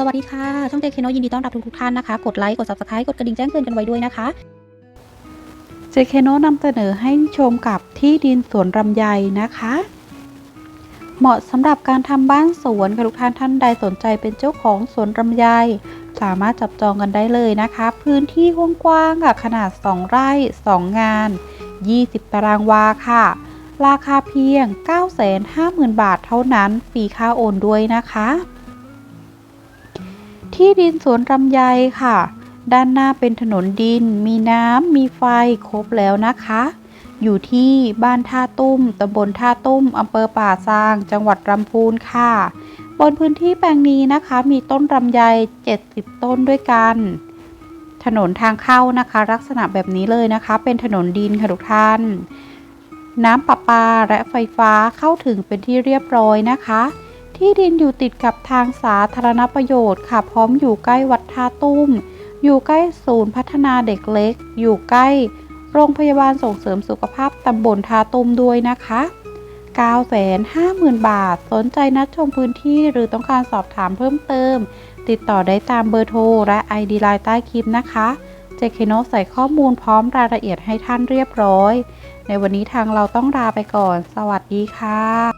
สวัสดีค่ะ ช่องเจคเคโนยินดีต้อนรับทุกๆท่านนะคะ กดไลค์ กด subscribe กดกระดิ่งแจ้งเตือนกันไว้ด้วยนะคะเจคเคโนนำเสนอให้ชมกับที่ดินสวนลำไยนะคะ เหมาะสำหรับการทำบ้านสวนค่ะทุกท่านท่านใดสนใจเป็นเจ้าของสวนลำไย สามารถจับจองกันได้เลยนะคะ พื้นที่กว้างๆค่ะขนาด 2 ไร่ 2 งาน 20 ตารางวาค่ะ ราคาเพียง 950,000 บาทเท่านั้นฟรีค่าโอนด้วยนะคะ ที่ดินสวนลำไยค่ะ ด้านหน้าเป็นถนนดิน มีน้ำ มีไฟ ครบแล้วนะคะ อยู่ที่บ้านท่าตุ้มตำบลท่าตุ้มอำเภอป่าซาง จังหวัดลำพูนค่ะ บนพื้นที่แปลงนี้นะคะ มีต้นลำไย 70 ต้นด้วยกัน ถนนทางเข้านะคะ ลักษณะแบบนี้เลยนะคะ เป็นถนนดินค่ะทุกท่าน น้ำประปาและไฟฟ้าเข้าถึงเป็นที่เรียบร้อยนะคะ ที่ดินอยู่ติดกับทางสาธารณประโยชน์ค่ะพร้อมอยู่ใกล้วัดท่าตุ้ม อยู่ใกล้ศูนย์พัฒนาเด็กเล็ก อยู่ใกล้ โรงพยาบาลส่งเสริมสุขภาพตำบลท่าตุ้มด้วยนะคะ950,000 บาท สนใจนัดชมพื้นที่หรือต้องการสอบถามเพิ่มเติม ติดต่อได้ตามเบอร์โทร และ ID ไลน์ใต้คลิปนะคะเจคโนใส่ข้อมูลพร้อมรายละเอียดให้ท่านเรียบร้อย ในวันนี้ทางเราต้องลาไปก่อน สวัสดีค่ะ